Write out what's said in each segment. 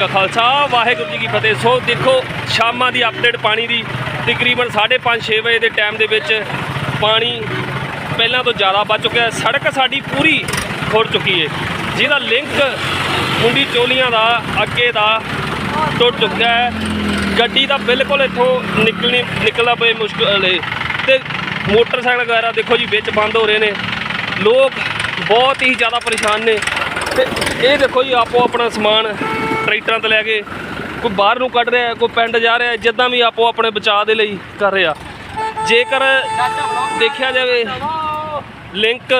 ਕਾ ਖਾਲਸਾ। ਵਾਹਿਗੁਰੂ ਜੀ ਕੀ ਫਤਿਹ। ਸੋ ਦੇਖੋ, ਸ਼ਾਮਾਂ ਦੀ ਅਪਡੇਟ ਪਾਣੀ ਦੀ ਤਕਰੀਬਨ 5:30 6 ਵਜੇ ਦੇ ਟਾਈਮ ਦੇ ਵਿੱਚ ਪਾਣੀ ਪਹਿਲਾਂ ਤੋਂ ਜ਼ਿਆਦਾ ਵੱਧ ਚੁੱਕਿਆ ਹੈ। ਸੜਕ ਸਾਡੀ ਪੂਰੀ ਖੁਰ ਚੁੱਕੀ ਹੈ ਜਿਹਦਾ ਲਿੰਕ ਮੁੰਡੀ ਚੋਲੀਆਂ ਦਾ ਅੱਗੇ ਦਾ ਟੁੱਟ ਚੁੱਕਿਆ ਹੈ। ਗੱਡੀ ਦਾ ਬਿਲਕੁਲ ਇੱਥੋਂ ਨਿਕਲਣੀ ਨਿਕਲਣਾ ਪਏ ਮੁਸ਼ਕਲ ਹੈ ਤੇ ਮੋਟਰਸਾਈਕਲ ਵਗੈਰਾ ਦੇਖੋ ਜੀ, ਵਿੱਚ ਬੰਦ ਹੋ ਰਹੇ ਨੇ। ਲੋਕ ਬਹੁਤ ਹੀ ਜ਼ਿਆਦਾ ਪਰੇਸ਼ਾਨ ਨੇ। ਤੇ ਇਹ ਦੇਖੋ ਜੀ, ਆਪੋ ਆਪਣਾ ਸਮਾਨ ਟਰੈਕਟਰਾਂ ਤੇ ਲੈ ਕੇ ਕੋਈ ਬਾਹਰ ਨੂੰ ਕੱਢ ਰਿਹਾ, ਕੋਈ ਪਿੰਡ ਜਾ ਰਿਹਾ, ਜਿੱਦਾਂ ਵੀ ਆਪੋ ਆਪਣੇ ਬਚਾਅ ਦੇ ਲਈ ਕਰ ਰਿਹਾ। ਜੇਕਰ ਦੇਖਿਆ ਜਾਵੇ ਲਿੰਕ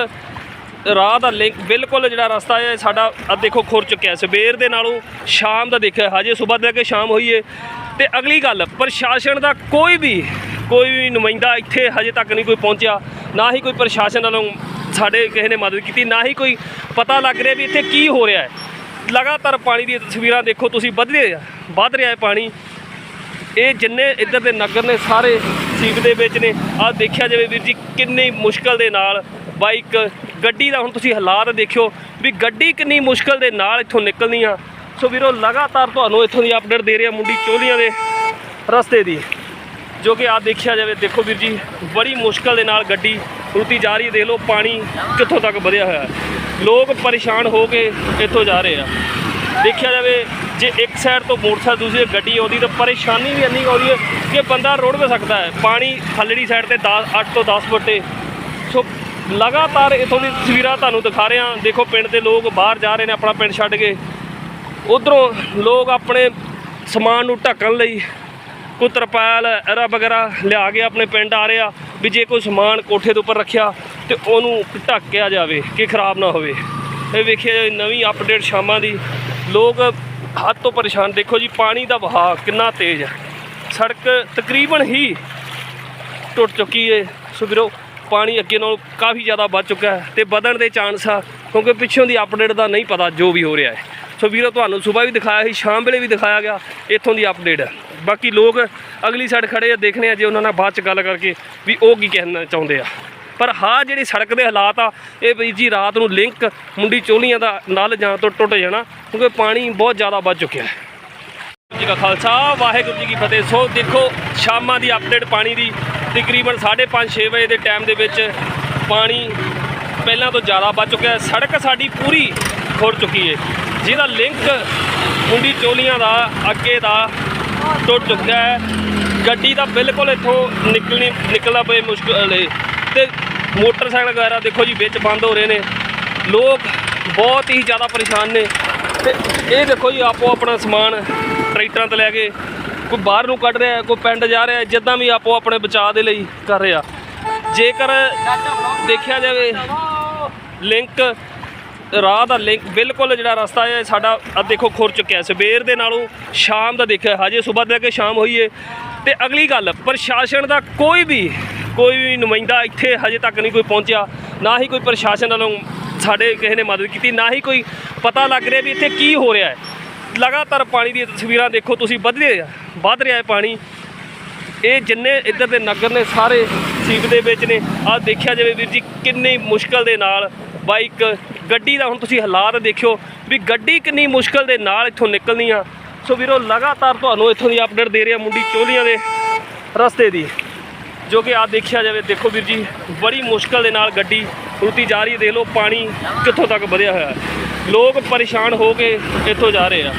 ਰਾਹ ਦਾ ਲਿੰਕ ਬਿਲਕੁਲ ਜਿਹੜਾ ਰਸਤਾ ਹੈ ਸਾਡਾ ਆ ਦੇਖੋ ਖੁਰ ਚੁੱਕਿਆ ਸਵੇਰ ਦੇ ਨਾਲੋਂ ਸ਼ਾਮ ਦਾ ਦੇਖਿਆ, ਹਜੇ ਸਵੇਰ ਦੇ ਕੇ ਸ਼ਾਮ ਹੋਈ ਏ ਤੇ ਅਗਲੀ ਗੱਲ, ਪ੍ਰਸ਼ਾਸਨ ਦਾ ਕੋਈ ਵੀ ਕੋਈ ਵੀ ਨੁਮਾਇੰਦਾ ਇੱਥੇ ਹਜੇ ਤੱਕ ਨਹੀਂ ਕੋਈ ਪਹੁੰਚਿਆ, ਨਾ ਹੀ ਕੋਈ ਪ੍ਰਸ਼ਾਸਨ ਵੱਲੋਂ ਸਾਡੇ ਕਿਸੇ ਨੇ ਮਦਦ ਕੀਤੀ, ਨਾ ਹੀ ਕੋਈ ਪਤਾ ਲੱਗ ਰਿਹਾ ਵੀ ਇੱਥੇ ਕੀ ਹੋ ਰਿਹਾ ਹੈ। ਲਗਾਤਾਰ ਪਾਣੀ ਦੀਆਂ ਤਸਵੀਰਾਂ ਦੇਖੋ, ਤੁਸੀਂ ਵੱਧ ਰਿਹਾ ਵੱਧ ਰਿਹਾ ਹੈ ਪਾਣੀ। ਇਹ ਜਿੰਨੇ ਇੱਧਰ ਦੇ ਨਗਰ ਨੇ, ਸਾਰੇ ਸੀਪ ਦੇ ਵਿੱਚ ਨੇ। ਆਹ ਦੇਖਿਆ ਜਾਵੇ ਵੀਰ ਜੀ, ਕਿੰਨੀ ਮੁਸ਼ਕਲ ਦੇ ਨਾਲ ਬਾਈਕ, ਗੱਡੀ ਦਾ ਹੁਣ ਤੁਸੀਂ ਹਾਲਾਤ ਦੇਖਿਓ ਵੀ ਗੱਡੀ ਕਿੰਨੀ ਮੁਸ਼ਕਲ ਦੇ ਨਾਲ ਇੱਥੋਂ ਨਿਕਲਣੀ ਆ ਸੋ ਵੀਰੋ, ਲਗਾਤਾਰ ਤੁਹਾਨੂੰ ਇੱਥੋਂ ਦੀ ਅਪਡੇਟ ਦੇ ਰਿਹਾ ਮੁੰਡੀ ਚੋਲੀਆਂ ਦੇ ਰਸਤੇ ਦੀ, ਜੋ ਕਿ ਆਹ ਦੇਖਿਆ ਜਾਵੇ, ਦੇਖੋ ਵੀਰ ਜੀ, ਬੜੀ ਮੁਸ਼ਕਲ ਦੇ ਨਾਲ ਗੱਡੀ ਰੁੱਤੀ ਜਾ ਰਹੀ ਹੈ, ਦੇਖ ਲਓ, ਪਾਣੀ ਕਿੱਥੋਂ ਤੱਕ ਵਧਿਆ ਹੋਇਆ ਲੋਕ ਪਰੇਸ਼ਾਨ ਹੋ ਕੇ ਇੱਥੋਂ ਜਾ ਰਹੇ ਆ। ਦੇਖਿਆ ਜਾਵੇ, ਜੇ ਇੱਕ ਸਾਈਡ ਤੋਂ ਮੋਟਰਸਾਈਕਲ, ਦੂਸਰੀ ਗੱਡੀ ਆਉਂਦੀ, ਤਾਂ ਪਰੇਸ਼ਾਨੀ ਵੀ ਇੰਨੀ ਆਉਂਦੀ ਹੈ ਕਿ ਬੰਦਾ ਰੋੜ ਵੀ ਸਕਦਾ ਹੈ। ਪਾਣੀ ਥੱਲੜੀ ਸਾਈਡ ਤੇ 10 8 ਤੋਂ 10 ਫੁੱਟੇ ਸੋ ਲਗਾਤਾਰ ਇਥੋਂ ਦੀ ਤਸਵੀਰਾਂ ਤੁਹਾਨੂੰ ਦਿਖਾ ਰਹੇ। ਹਾਂ ਦੇਖੋ, ਪਿੰਡ ਦੇ ਲੋਕ ਬਾਹਰ ਜਾ ਰਹੇ ਨੇ, ਆਪਣਾ ਪਿੰਡ ਛੱਡ ਕੇ। ਉਧਰੋਂ ਲੋਕ ਆਪਣੇ ਸਮਾਨ ਨੂੰ ਢੱਕਣ ਲਈ ਕੋਈ ਤਰਪਾਲ ਐਰਾ ਵਗੈਰਾ ਲਿਆ ਕੇ ਆਪਣੇ ਪਿੰਡ ਆ ਰਿਹਾ ਵੀ ਜੇ ਕੋਈ ਸਮਾਨ ਕੋਠੇ ਦੇ ਉੱਪਰ ਰੱਖਿਆ ਤੇ ਉਹਨੂੰ ਢੱਕਿਆ ਜਾਵੇ ਕਿ ਖਰਾਬ ਨਾ ਹੋਵੇ। ਇਹ ਵੇਖਿਆ ਜਾਵੇ ਨਵੀਂ ਅਪਡੇਟ ਸ਼ਾਮਾਂ ਦੀ। ਲੋਕ ਹੱਦ ਤੋਂ ਪਰੇਸ਼ਾਨ। ਦੇਖੋ ਜੀ, ਪਾਣੀ ਦਾ ਵਹਾਅ ਕਿੰਨਾ ਤੇਜ਼ ਹੈ। ਸੜਕ ਤਕਰੀਬਨ ਹੀ ਟੁੱਟ ਚੁੱਕੀ ਹੈ ਸੋ ਵੀਰੋ, ਪਾਣੀ ਅੱਗੇ ਨਾਲੋਂ ਕਾਫੀ ਜ਼ਿਆਦਾ ਵੱਧ ਚੁੱਕਾ ਹੈ ਤੇ ਵਧਣ ਦੇ ਚਾਂਸ ਆ, ਕਿਉਂਕਿ ਪਿੱਛੋਂ ਦੀ ਅਪਡੇਟ ਦਾ ਨਹੀਂ ਪਤਾ ਜੋ ਵੀ ਹੋ ਰਿਹਾ ਹੈ। ਸੋ ਵੀਰੋ, ਤੁਹਾਨੂੰ ਸਵੇਰ ਵੀ ਦਿਖਾਇਆ ਸੀ, ਸ਼ਾਮ ਵੇਲੇ ਵੀ ਦਿਖਾਇਆ ਗਿਆ। ਇੱਥੋਂ ਦੀ ਅਪਡੇਟ ਹੈ। ਬਾਕੀ ਲੋਕ ਅਗਲੀ ਸਾਈਡ ਖੜੇ ਆ ਦੇਖਣੇ ਆ ਜੇ ਉਹਨਾਂ ਨਾਲ ਬਾਅਦ ਚ ਗੱਲ ਕਰਕੇ ਵੀ ਉਹ ਕੀ ਕਹਿਣਾ ਚਾਹੁੰਦੇ ਆ। ਪਰ ਹਾਂ, ਜਿਹੜੀ ਸੜਕ ਦੇ ਹਾਲਾਤ ਆ, ਇਹ ਵੀ ਜੀ ਰਾਤ ਨੂੰ ਲਿੰਕ ਮੁੰਡੀ ਚੋਲੀਆਂ ਦਾ ਨਾਲ ਜਾਣ ਤੋਂ ਟੁੱਟ ਜਾਣਾ, ਕਿਉਂਕਿ ਪਾਣੀ ਬਹੁਤ ਜ਼ਿਆਦਾ ਵੱਧ ਚੁੱਕਿਆ ਹੈ। ਜੀ ਕਾ ਖਾਲਸਾ, ਵਾਹਿਗੁਰੂ ਜੀ ਕੀ ਫਤਿਹ। ਸੋ ਦੇਖੋ, ਸ਼ਾਮਾਂ ਦੀ ਅਪਡੇਟ ਪਾਣੀ ਦੀ ਤਕਰੀਬਨ 5:30 6 ਵਜੇ ਦੇ ਟਾਈਮ ਦੇ ਵਿੱਚ ਪਾਣੀ ਪਹਿਲਾਂ ਤੋਂ ਜ਼ਿਆਦਾ ਵੱਧ ਚੁੱਕਿਆ ਸੜਕ ਸਾਡੀ ਪੂਰੀ ਖੁਰ ਚੁੱਕੀ ਹੈ। ਜਿਹਦਾ ਲਿੰਕ ਮੁੰਡੀ ਚੋਲੀਆਂ ਦਾ ਅੱਗੇ ਦਾ ਟੁੱਟ ਚੁੱਕਾ ਹੈ। ਗੱਡੀ ਦਾ ਬਿਲਕੁਲ ਇੱਥੋਂ ਨਿਕਲਣੀ, ਨਿਕਲਣਾ ਪਏ ਮੁਸ਼ਕਲ ਹੈ। ਤੇ ਮੋਟਰਸਾਈਕਲ ਵਗੈਰਾ ਦੇਖੋ ਜੀ, ਵਿੱਚ ਬੰਦ ਹੋ ਰਹੇ ਨੇ। ਲੋਕ ਬਹੁਤ ਹੀ ਜ਼ਿਆਦਾ ਪਰੇਸ਼ਾਨ ਨੇ। ਤੇ ਇਹ ਦੇਖੋ ਜੀ, ਆਪੋ ਆਪਣਾ ਸਮਾਨ ਟਰੈਕਟਰਾਂ ਤੇ ਲੈ ਕੇ ਕੋਈ ਬਾਹਰ ਨੂੰ ਕੱਢ ਰਿਹਾ, ਕੋਈ ਪਿੰਡ ਜਾ ਰਿਹਾ, ਜਿੱਦਾਂ ਵੀ ਆਪੋ ਆਪਣੇ ਬਚਾਅ ਦੇ ਲਈ ਕਰ ਰਿਹਾ। ਜੇਕਰ ਦੇਖਿਆ ਜਾਵੇ ਲਿੰਕ, ਰਾਹ ਦਾ ਲਿੰਕ ਬਿਲਕੁਲ ਜਿਹੜਾ ਰਸਤਾ ਹੈ, ਸਾਡਾ ਆ ਦੇਖੋ ਖੁਰ ਚੁੱਕਿਆ ਸਵੇਰ ਦੇ ਨਾਲੋਂ ਸ਼ਾਮ ਦਾ ਦੇਖਿਆ, ਹਜੇ ਸਵੇਰ ਦੇ ਕੇ ਸ਼ਾਮ ਹੋਈ ਏ। ਤੇ ਅਗਲੀ ਗੱਲ, ਪ੍ਰਸ਼ਾਸਨ ਦਾ ਕੋਈ ਵੀ ਕੋਈ ਵੀ ਨੁਮਾਇੰਦਾ ਇੱਥੇ ਹਜੇ ਤੱਕ ਨਹੀਂ ਕੋਈ ਪਹੁੰਚਿਆ। ਨਾ ਹੀ ਕੋਈ ਪ੍ਰਸ਼ਾਸਨ ਵੱਲੋਂ ਸਾਡੇ ਕਿਸੇ ਨੇ ਮਦਦ ਕੀਤੀ, ਨਾ ਹੀ ਕੋਈ ਪਤਾ ਲੱਗ ਰਿਹਾ ਵੀ ਇੱਥੇ ਕੀ ਹੋ ਰਿਹਾ ਹੈ। ਲਗਾਤਾਰ ਪਾਣੀ ਦੀਆਂ ਤਸਵੀਰਾਂ ਦੇਖੋ, ਤੁਸੀਂ ਵੱਧ ਰਿਹਾ ਵੱਧ ਰਿਹਾ ਹੈ ਪਾਣੀ। ਇਹ ਜਿੰਨੇ ਇੱਧਰ ਦੇ ਨਗਰ ਨੇ ਸਾਰੇ ਸੀਪ ਦੇ ਵਿੱਚ ਨੇ। ਆਹ ਦੇਖਿਆ ਜਾਵੇ ਵੀਰ ਜੀ, ਕਿੰਨੀ ਮੁਸ਼ਕਲ ਦੇ ਨਾਲ ਬਾਈਕ ਗੱਡੀ ਦਾ ਹੁਣ ਤੁਸੀਂ ਹਾਲਾਤ ਦੇਖਿਓ ਵੀ ਗੱਡੀ ਕਿੰਨੀ ਮੁਸ਼ਕਲ ਦੇ ਨਾਲ ਇੱਥੋਂ ਨਿਕਲਣੀ ਆ। ਸੋ ਵੀਰੋ, ਲਗਾਤਾਰ ਤੁਹਾਨੂੰ ਇੱਥੋਂ ਦੀ ਅਪਡੇਟ ਦੇ ਰਿਹਾ ਮੁੰਡੀ ਚੋਲੀਆਂ ਦੇ ਰਸਤੇ ਦੀ। ਜੋ ਕਿ ਆ ਦੇਖਿਆ ਜਾਵੇ, ਦੇਖੋ ਵੀਰ ਜੀ, ਬੜੀ ਮੁਸ਼ਕਲ ਦੇ ਨਾਲ ਗੱਡੀ ਰੁੱਤੀ ਜਾ ਰਹੀ ਹੈ। ਦੇਖ ਲਓ, ਪਾਣੀ ਕਿੱਥੋਂ ਤੱਕ ਵਧਿਆ ਹੋਇਆ। ਲੋਕ ਪਰੇਸ਼ਾਨ ਹੋ ਕੇ ਇੱਥੋਂ ਜਾ ਰਹੇ ਆ।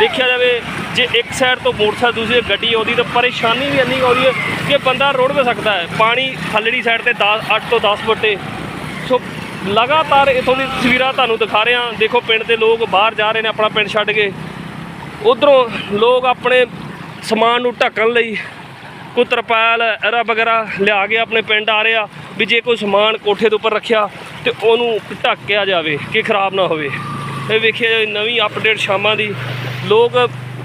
ਦੇਖਿਆ ਜਾਵੇ ਜੇ ਇੱਕ ਸਾਈਡ ਤੋਂ ਮੋਟਰਸਾਈਕਲ, ਦੂਸਰੀ ਗੱਡੀ ਆਉਂਦੀ ਤਾਂ ਪਰੇਸ਼ਾਨੀ ਵੀ ਇੰਨੀ ਆਉਂਦੀ ਹੈ ਕਿ ਬੰਦਾ ਰੋੜ ਵੀ ਸਕਦਾ ਹੈ। ਪਾਣੀ ਥੱਲੜੀ ਸਾਈਡ ਤੇ 10 8 ਤੋਂ 10 ਫੁੱਟੇ ਸੋ ਲਗਾਤਾਰ ਇਥੋਂ ਦੀ ਤਸਵੀਰਾਂ ਤੁਹਾਨੂੰ ਦਿਖਾ ਰਹੇ। ਹਾਂ ਦੇਖੋ ਪਿੰਡ ਦੇ ਲੋਕ ਬਾਹਰ ਜਾ ਰਹੇ ਨੇ ਆਪਣਾ ਪਿੰਡ ਛੱਡ ਕੇ। ਉਧਰੋਂ ਲੋਕ ਆਪਣੇ ਸਮਾਨ ਨੂੰ ਢੱਕਣ ਲਈ ਕੋਈ ਤਰਪਾਲ ਐਰਾ ਵਗੈਰਾ ਲਿਆ ਕੇ ਆਪਣੇ ਪਿੰਡ ਆ ਰਿਹਾ ਵੀ ਜੇ ਕੋਈ ਸਮਾਨ ਕੋਠੇ ਦੇ ਉੱਪਰ ਰੱਖਿਆ ਤੇ ਉਹਨੂੰ ਢੱਕਿਆ ਜਾਵੇ, ਕਿ ਖਰਾਬ ਨਾ ਹੋਵੇ। ਇਹ ਵੇਖਿਆ ਨਵੀਂ ਅਪਡੇਟ ਸ਼ਾਮਾਂ ਦੀ। ਲੋਕ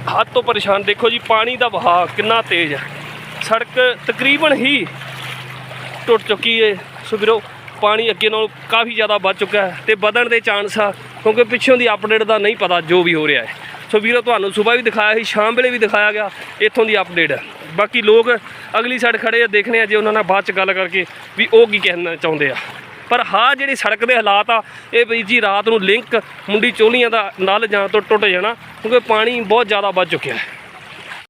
ਹੱਦ ਤੋਂ ਪਰੇਸ਼ਾਨ। ਦੇਖੋ ਜੀ, ਪਾਣੀ ਦਾ ਵਹਾਅ ਕਿੰਨਾ ਤੇਜ਼ ਹੈ। ਸੜਕ ਤਕਰੀਬਨ ਹੀ ਟੁੱਟ ਚੁੱਕੀ ਹੈ ਸੋ ਵੀਰੋ, ਪਾਣੀ ਅੱਗੇ ਨਾਲੋਂ ਕਾਫੀ ਜ਼ਿਆਦਾ ਵੱਧ ਚੁੱਕਾ ਹੈ ਤੇ ਵਧਣ ਦੇ ਚਾਂਸ ਆ, ਕਿਉਂਕਿ ਪਿੱਛੋਂ ਦੀ ਅਪਡੇਟ ਦਾ ਨਹੀਂ ਪਤਾ ਜੋ ਵੀ ਹੋ ਰਿਹਾ ਹੈ। ਸੋ ਵੀਰੋ, ਤੁਹਾਨੂੰ ਸਵੇਰ ਵੀ ਦਿਖਾਇਆ ਸੀ, ਸ਼ਾਮ ਵੇਲੇ ਵੀ ਦਿਖਾਇਆ ਗਿਆ, ਇੱਥੋਂ ਦੀ ਅਪਡੇਟ। ਹੈ ਬਾਕੀ ਲੋਕ ਅਗਲੀ ਸਾਈਡ ਖੜੇ ਆ ਦੇਖਣੇ ਆ ਜੇ ਉਹਨਾਂ ਨਾਲ ਬਾਅਦ ਚ ਗੱਲ ਕਰਕੇ ਵੀ ਉਹ ਕੀ ਕਹਿਣਾ ਚਾਹੁੰਦੇ ਆ। ਪਰ ਹਾਂ ਜਿਹੜੀ ਸੜਕ ਦੇ ਹਾਲਾਤ ਆ, ਇਹ ਵੀਰ ਜੀ ਰਾਤ ਨੂੰ ਲਿੰਕ ਮੁੰਡੀ ਚੋਲੀਆਂ ਦਾ ਨਲ ਜਾਣ ਤੋਂ ਟੁੱਟ ਜਾਣਾ, ਕਿਉਂਕਿ ਪਾਣੀ ਬਹੁਤ ਜ਼ਿਆਦਾ ਵੱਧ ਚੁੱਕਿਆ ਹੈ।